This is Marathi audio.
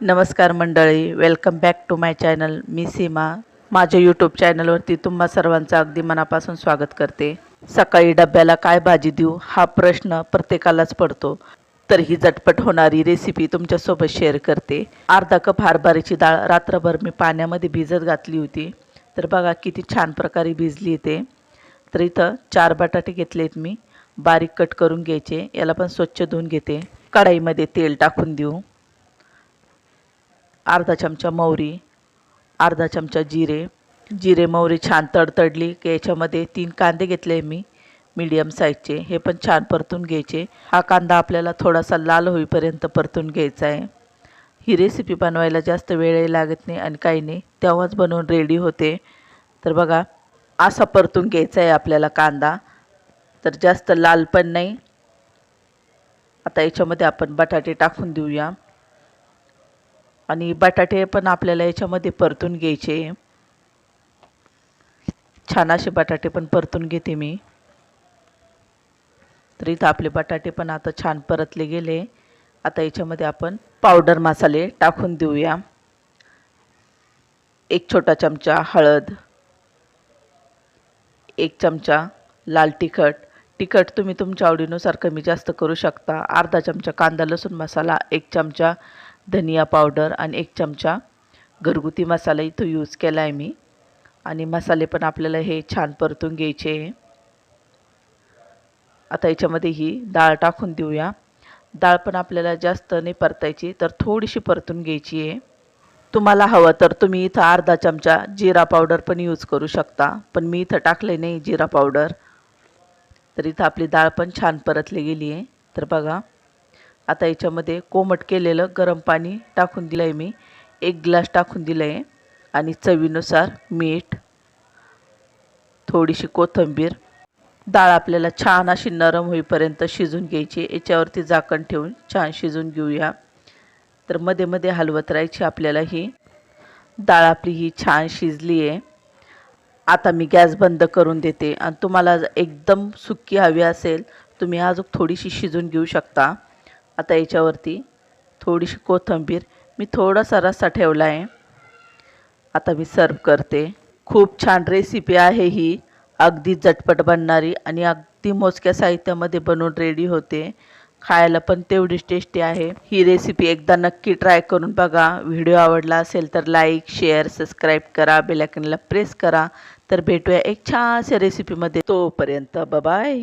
नमस्कार मंडळी welcome back to my channel मी सीमा. माझ्या यूट्यूब चॅनलवरती तुम्हा सर्वांचं अगदी मनापासून स्वागत करते. सकाळी डब्याला काय भाजी देऊ हा प्रश्न प्रत्येकालाच पडतो. तर ही झटपट होणारी रेसिपी तुमच्यासोबत शेअर करते. अर्धा कप हरभऱ्याची डाळ रात्रभर मी पाण्यामध्ये भिजत घातली होती. तर बघा किती छान प्रकारे भिजली ते. तर इथं चार बटाटे घेतलेत मी. बारीक कट करून घ्यायचे याला पण स्वच्छ धुवून घेते. कढाईमध्ये तेल टाकून देऊ. अर्धा चमचा मोहरी अर्धा चमचा जिरे. जिरे मोहरी छान तडतडली की याच्यामध्ये तीन कांदे घेतले मी मीडियम साईजचे हे पण छान परतून घ्यायचे. हा कांदा आपल्याला थोडासा लाल होईपर्यंत परतून घ्यायचा आहे. ही रेसिपी बनवायला जास्त वेळही लागत नाही आणि काही नाही. तेव्हाच बनवून रेडी होते. तर बघा असा परतून घ्यायचा आहे आपल्याला कांदा. तर जास्त लाल पण नाही. आता याच्यामध्ये आपण बटाटे टाकून देऊया. आणि बटाटे पण आपल्याला याच्यामध्ये परतून घ्यायचे. छान असे बटाटे पण परतून घेते मी. तर इथं आपले बटाटे पण आता छान परतले गेले. आता याच्यामध्ये आपण पावडर मसाले टाकून देऊया. एक छोटा चमचा हळद एक चमचा लाल तिखट. तिखट तुम्ही तुमच्या आवडीनुसार कमी जास्त करू शकता. अर्धा चमचा कांदा लसूण मसाला एक चमचा धनिया पावडर आणि एक चमचा घरगुती मसाला इथं यूज केला आहे मी. आणि मसाले पण आपल्याला हे छान परतून घ्यायचे. आता याच्यामध्ये ही डाळ टाकून देऊया. डाळ पण आपल्याला जास्त नाही परतायची तर थोडीशी परतून घ्यायची आहे. तुम्हाला हवं तर तुम्ही इथं अर्धा चमचा जिरा पावडर पण यूज करू शकता पण मी इथं टाकले नाही जिरा पावडर. तर इथं आपली डाळ पण छान परतली गेली आहे. तर बघा आता याच्यामध्ये कोमट केलेलं गरम पाणी टाकून दिलं आहे मी. एक ग्लास टाकून दिलं आहे आणि चवीनुसार मीठ थोडीशी कोथिंबीर डाळ आपल्याला छान अशी नरम होईपर्यंत शिजून घ्यायची. याच्यावरती झाकण ठेवून छान शिजून घेऊया. तर मध्ये मध्ये हलवत राहायची आपल्याला ही. डाळ आपली ही छान शिजली आहे आता मी गॅस बंद करून देते. आणि तुम्हाला एकदम सुक्की हवी असेल तुम्ही अजून थोडीशी शिजून घेऊ शकता. आता याच्यावरती थोडीशी कोथिंबीर मी थोडासा रस्सा ठेवला आहे. आता मी सर्व करते. खूप छान रेसिपी आहे ही. अगदी झटपट बनणारी आणि अगदी मोजक्या साहित्यामध्ये बनवून रेडी होते. खायला पण तेवढीच टेस्टी आहे. ही रेसिपी एकदा नक्की ट्राय करून बघा. व्हिडिओ आवडला असेल तर लाईक शेअर सबस्क्राईब करा. बेलायकनला प्रेस करा. तर भेटूया एक छानशा रेसिपीमध्ये तोपर्यंत बाय